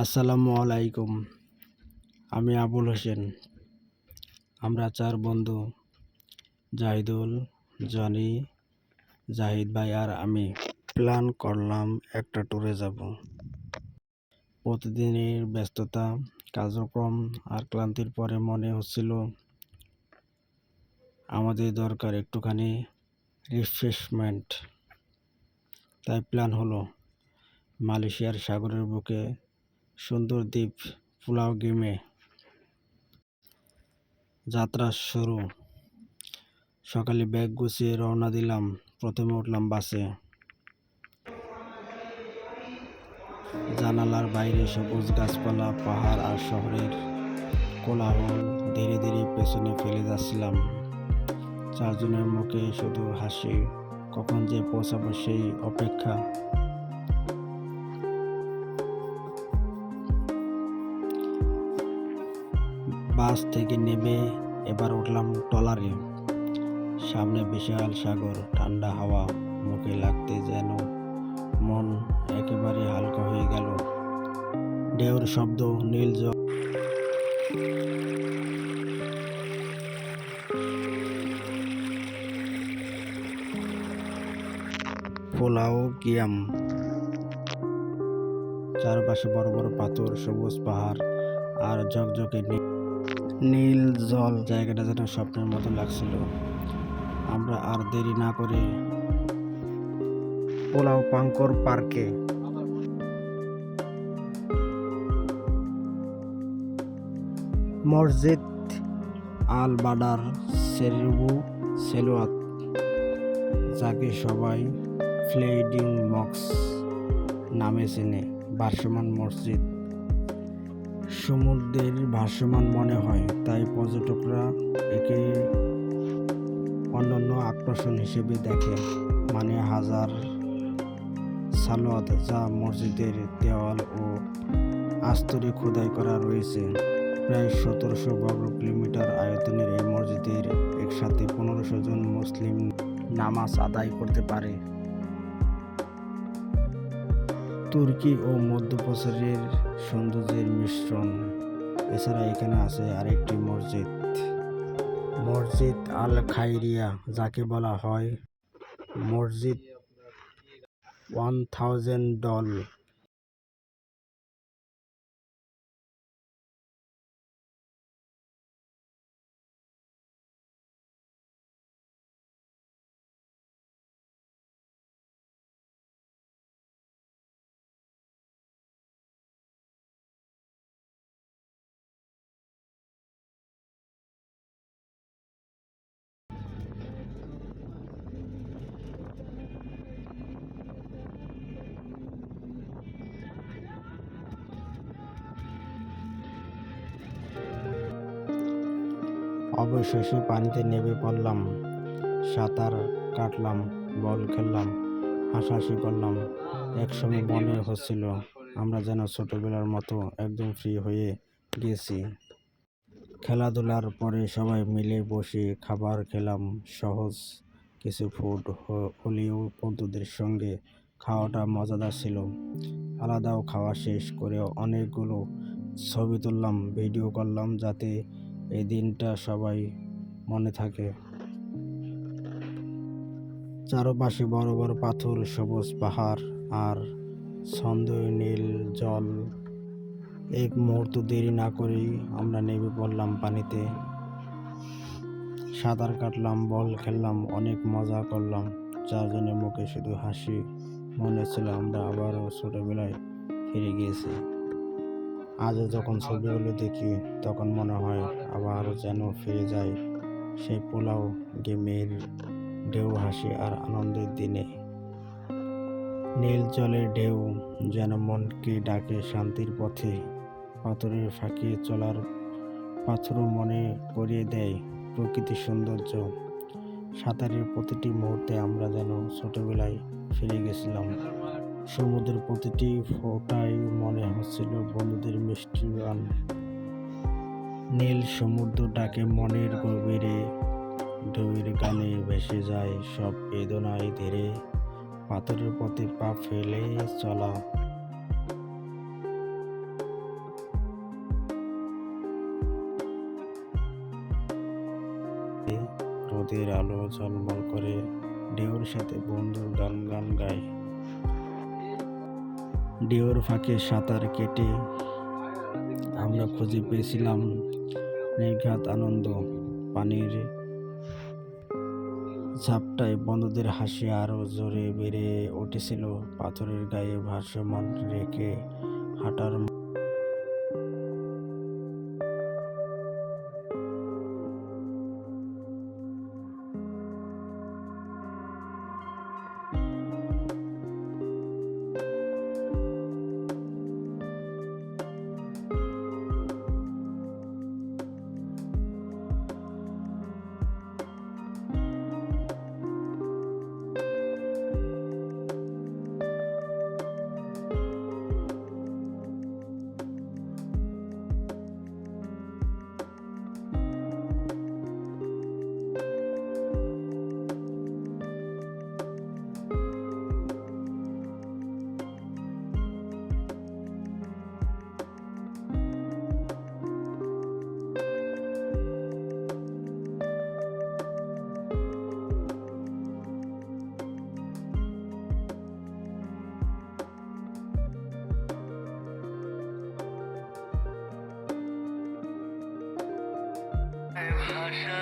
আসসালামু আলাইকুম। আমি আবুল হোসেন। আমরা চার বন্ধু, জাহিদুল, জনি, জাহিদ ভাই আর আমি প্ল্যান করলাম একটা ট্যুরে যাব। প্রতিদিনের ব্যস্ততা, কার্যক্রম আর ক্লান্তির পরে মনে হচ্ছিল আমাদের দরকার একটুখানি রিফ্রেশমেন্ট তাই প্ল্যান হলো মালয়েশিয়ার সাগরের বুকে সুন্দর দ্বীপ পুলাও গেমে যাত্রা শুরু। সকালে ব্যাগ গুছিয়ে রওনা দিলাম, প্রথমে উঠলাম বাসে। জানালার বাইরে সবুজ গাছপালা, পাহাড় আর শহরের কোলাহল ধীরে ধীরে পেছনে ফেলে যাচ্ছিলাম। চারজনের মুখে শুধু হাসি, কখন যে পৌঁছাবো সেই অপেক্ষা। বাস থেকে নেমে এবার উঠলাম ট্রলারে সামনে বিশাল সাগর, ঠান্ডা হাওয়া, মুখে লাগতে যেন মন একেবারে হালকা হয়ে গেল। ঢেউর শব্দ, নীল জল পোলাও, কিয়াম। চারপাশে বড় বড় পাথর, সবুজ পাহাড় আর ঝকঝকে নীল নীল জল জায়গাটা যেন স্বপ্নের মতো লাগছিল। আমরা আর দেরি না করে পোলাও পাঙ্কর পার্কে মসজিদ, আল বাডার, সেরবু, সেলোয়াত, যাকে সবাই ফ্লেডিং মক্স নামে চেনে। ভাসমান মসজিদ। সমুদ্রের ভাসমান মনে হয়, তাই পর্যটকরা একে অন্যান্য আকর্ষণ হিসেবে দেখে মানে হাজার সালোয়াত যা মসজিদের দেওয়াল ও আস্তরে খোদাই করা রয়েছে। প্রায় সতেরোশো বর্গ কিলোমিটার আয়তনের এই মসজিদের একসাথে পনেরোশো জন মুসলিম নামাজ আদায় করতে পারে। তুর্কি ও মধ্যপ্রাচ্যের সৌন্দর্যের মিশ্রণ। এছাড়া এখানে আছে আরেকটি মসজিদ। মসজিদ আল খাইরিয়া যাকে বলা হয় মসজিদ ওয়ান থাউজেন্ড ডল। অবশেষে পানিতে নেমে পড়লাম। সাঁতার কাটলাম বল খেললাম হাসাহাসি করলাম। একসময় মনে হচ্ছিল আমরা যেন ছোটবেলার মতো একদম ফ্রি হয়ে গিয়েছি খেলাধুলার পরে সবাই মিলে বসে খাবার খেলাম সহজ কিছু ফুড হলেও বন্ধুদের সঙ্গে খাওয়াটা মজাদার ছিল। আলাদাও খাওয়া শেষ করে অনেকগুলো ছবি তুললাম ভিডিও করলাম যাতে এই দিনটা সবাই মনে থাকে। চারপাশে বড় বড় পাথর, সবুজ পাহাড় আর ছন্দই নীল জল। এক মুহূর্ত দেরি না করেই আমরা নেমে পড়লাম পানিতে। সাঁতার কাটলাম, বল খেললাম, অনেক মজা করলাম। চারজনের মুখে শুধু হাসি, মনে হচ্ছিল আমরা আবারও ছোটোবেলায় ফিরে গিয়েছি। আজও যখন ছবিগুলো দেখি, তখন মনে হয় আবার যেন ফিরে যায় সেই পোলাও গেমের ঢেউ, হাসি আর আনন্দের দিনে। নীল জলের ঢেউ যেন মনকে ডাকে শান্তির পথে, পাথরের ফাঁকি চলার পাথরও মনে করিয়ে দেয় প্রকৃতির সৌন্দর্য। সাঁতারের প্রতিটি মুহূর্তে আমরা যেন ছোটবেলায় ফিরে গেছিলাম। সমুদ্রের প্রতিটি ফোটাই মনে হচ্ছিল বন্ধুদের মিষ্টি গান। নীল সমুদ্র ডাকে মনের গভীরে ঢেউয়ের গানে ভেসে যায় সব বেদনায় ধীরে। পাথরের পথে পা ফেলে চলা। রোদের আলো জলমল করে ঢেউর সাথে বন্ধু গান গান গায়। ঢেউর ফাঁকে সাঁতার কেটে আমরা খুঁজে পেয়েছিলাম নির্ঘাত আনন্দ, পানির ঝাপটায় বন্ধুদের হাসি আরও জোরে বেড়ে উঠেছিল। পাথরের গায়ে ভাসমান রেখে হাঁটার Hashem.